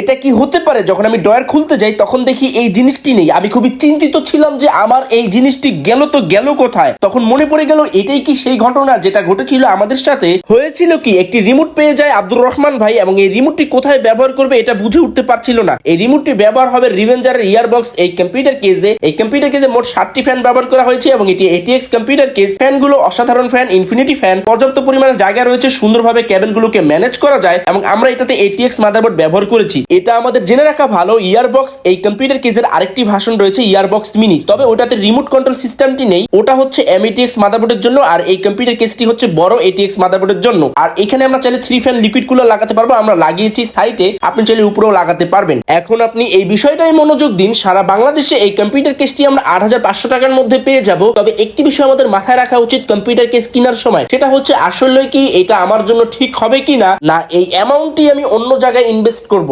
এটা কি হতে পারে? যখন আমি ড্রয়ার খুলতে যাই, তখন দেখি এই জিনিসটি নেই। আমি খুবই চিন্তিত ছিলাম যে আমার এই জিনিসটি গেল তো গেল কোথায়? তখন মনে পড়ে গেল, এটাই কি সেই ঘটনা যেটা ঘটেছিল আমাদের সাথে? হয়েছিল কি, একটি রিমোট পেয়ে যায় আব্দুর রহমান ভাই এবং এই রিমোটটি কোথায় ব্যবহার করবে এটা বুঝে উঠতে পারছিল না। এই রিমোটটি ব্যবহার হবে রিভেঞ্জারের ইয়ারবক্স এই কম্পিউটার কেজে এই কম্পিউটার কেজে মোট সাতটি ফ্যান ব্যবহার করা হয়েছে এবং এটি এটিএক্স কম্পিউটার কেস ফ্যানগুলো অসাধারণ ফ্যান ইনফিনিটি ফ্যান পর্যাপ্ত পরিমাণে জায়গা রয়েছে, সুন্দরভাবে কেবলগুলোকে ম্যানেজ করা যায় এবং আমরা এটাতে এটিএক্স মাদারবোর্ড ব্যবহার করেছি। এটা আমাদের জেনে রাখা ভালো ইয়ারবক্স এই কম্পিউটার কেসের আরেকটি ভাষণ রয়েছে ইয়ারবক্স মিনি তবে ওটাতে রিমোট কন্ট্রোল সিস্টেমটি নেই, ওটা হচ্ছে এমএটিএক্স মাদারবোর্ডের জন্য, আর এই কম্পিউটার কেসটি হচ্ছে বড় এটিএক্স মাদারবোর্ডের জন্য। আর এখানে আমরা চাইলে থ্রি ফ্যান লিকুইড কুলার লাগাতে পারব, আমরা লাগিয়েছি সাইটে আপনি চাইলে উপরেও লাগাতে পারবেন। এখন আপনি এই বিষয়টাই মনোযোগ দিন, সারা বাংলাদেশে এই কম্পিউটার কেসটি আমরা আট হাজার পাঁচশো টাকার মধ্যে পেয়ে যাব। তবে একটি বিষয় আমাদের মাথায় রাখা উচিত কম্পিউটার কেস কেনার সময়, সেটা হচ্ছে আসলে কি, এটা আমার জন্য ঠিক হবে কি না না এই অ্যামাউন্টটি আমি অন্য জায়গায় ইনভেস্ট করব।